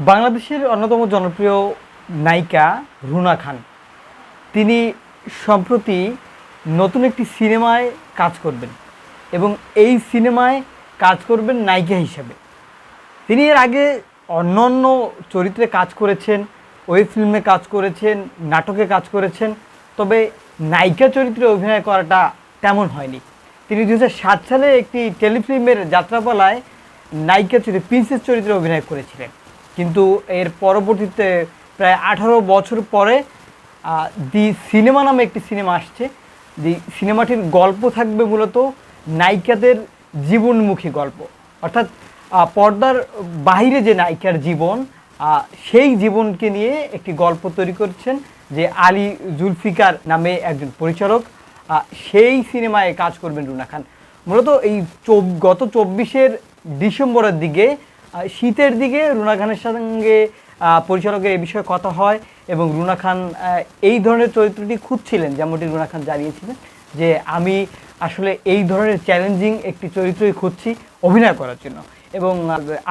বাংলাদেশের অন্যতম জনপ্রিয় নায়িকা রুনা খান। তিনি সম্প্রতি নতুন একটি সিনেমায় কাজ করবেন এবং এই সিনেমায় কাজ করবেন নায়িকা হিসেবে। তিনি এর আগে অন্য অন্য চরিত্রে কাজ করেছেন, ওয়েব ফিল্মে কাজ করেছেন, নাটকে কাজ করেছেন, তবে নায়িকা চরিত্রে অভিনয় করাটা তেমন হয়নি। তিনি দু সাত সালে একটি টেলিফিল্মের যাত্রাপালায় নায়িকা চরিত্রে, প্রিন্সেস চরিত্রে অভিনয় করেছিলেন। কিন্তু এর পরবর্তীতে প্রায় আঠারো বছর পরে দি সিনেমা নামে একটি সিনেমা আসছে। দি সিনেমাটির গল্প থাকবে মূলত নায়িকাদের জীবনমুখী গল্প। অর্থাৎ পর্দার বাইরে যে নায়িকার জীবন সেই জীবনকে নিয়ে একটি গল্প তৈরি করছেন যে আলী জুলফিকার নামে একজন পরিচালক। সেই সিনেমায় কাজ করবেন রুনা খান। মূলত এই গত চব্বিশের ডিসেম্বরের দিকে শীতের দিকে রুনা খানের সঙ্গে পরিচালকের এই বিষয়ে কথা হয় এবং রুনা খান এই ধরনের চরিত্রটি খুঁজছিলেন, যেমনটি রুনা খান জানিয়েছিলেন, যে আমি আসলে এই ধরনের চ্যালেঞ্জিং একটি চরিত্রই খুঁজছি অভিনয় করার জন্য। এবং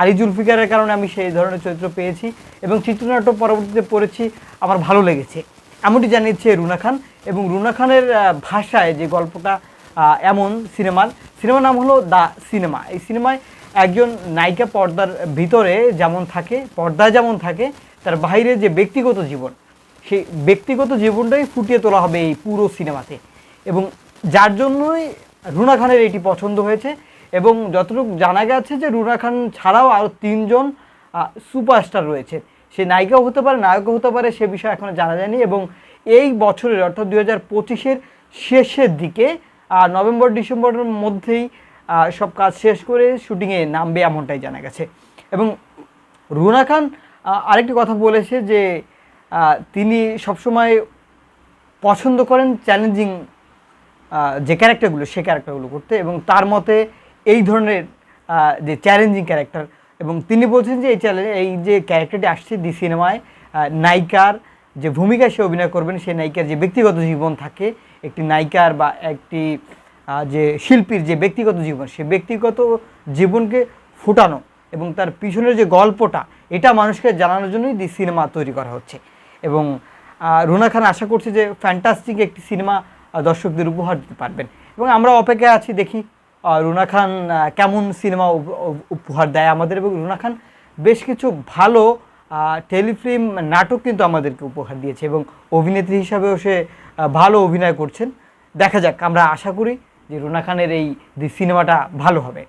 আলী জুলফিকারের কারণে আমি সেই ধরনের চরিত্র পেয়েছি এবং চিত্রনাট্য পরবর্তীতে পড়েছি, আমার ভালো লেগেছে। এমনটি জানিয়েছে রুনা খান এবং রুনা খানের ভাষায় যে গল্পটা এমন সিনেমার সিনেমার নাম হলো দ্য সিনেমা। এই সিনেমায় একজন নায়িকা পর্দার ভিতরে যেমন থাকে, পর্দায় যেমন থাকে, তার বাইরে যে ব্যক্তিগত জীবন, সেই ব্যক্তিগত জীবনটাই ফুটিয়ে তোলা হবে এই পুরো সিনেমাতে। এবং যার জন্যই রুনা খানের এটি পছন্দ হয়েছে এবং যতটুকু জানা গেছে যে রুনা খান ছাড়াও আরও তিনজন সুপারস্টার রয়েছে। সে নায়িকাও হতে পারে, নায়কও হতে পারে, সে বিষয়ে এখনও জানা যায়নি এবং এই বছরের অর্থাৎ দু হাজার পঁচিশের শেষের দিকে নভেম্বর ডিসেম্বরের মধ্যেই সব কাজ শেষ করে শুটিংয়ে নামবে এমনটাই জানা গেছে। এবং রুনা খান আরেকটি কথা বলেছে যে তিনি সবসময় পছন্দ করেন চ্যালেঞ্জিং যে ক্যারেক্টারগুলো সে ক্যারেক্টারগুলো করতে এবং তার মতে এই ধরনের যে চ্যালেঞ্জিং ক্যারেক্টার এবং তিনি বলছেন যে এই চ্যালেঞ্জ এই যে ক্যারেক্টারটি আসছে দি সিনেমায় নায়িকার যে ভূমিকায় সে অভিনয় করবেন সেই নায়িকার যে ব্যক্তিগত জীবন থাকে, একটি নায়িকার বা একটি যে শিল্পীর যে ব্যক্তিগত জীবন, সে ব্যক্তিগত জীবনকে ফুটানো এবং তার পিছনের যে গল্পটা, এটা মানুষকে জানানোর জন্যই দি সিনেমা তৈরি করা হচ্ছে। এবং রুনা খান আশা করছে যে ফ্যান্টাস্টিক একটি সিনেমা দর্শকদের উপহার দিতে পারবেন। এবং আমরা অপেক্ষায় আছি, দেখি রুনা খান কেমন সিনেমা উপ- উপ- উপহার দেয় আমাদের। এবং রুনা খান বেশ কিছু ভালো টেলিফিল্ম নাটক কিন্তু আমাদেরকে উপহার দিয়েছে এবং অভিনেত্রী হিসাবেও সে ভালো অভিনয় করছেন। দেখা যাক, আমরা আশা করি যে রুনা খানের এই সিনেমাটা ভালো হবে।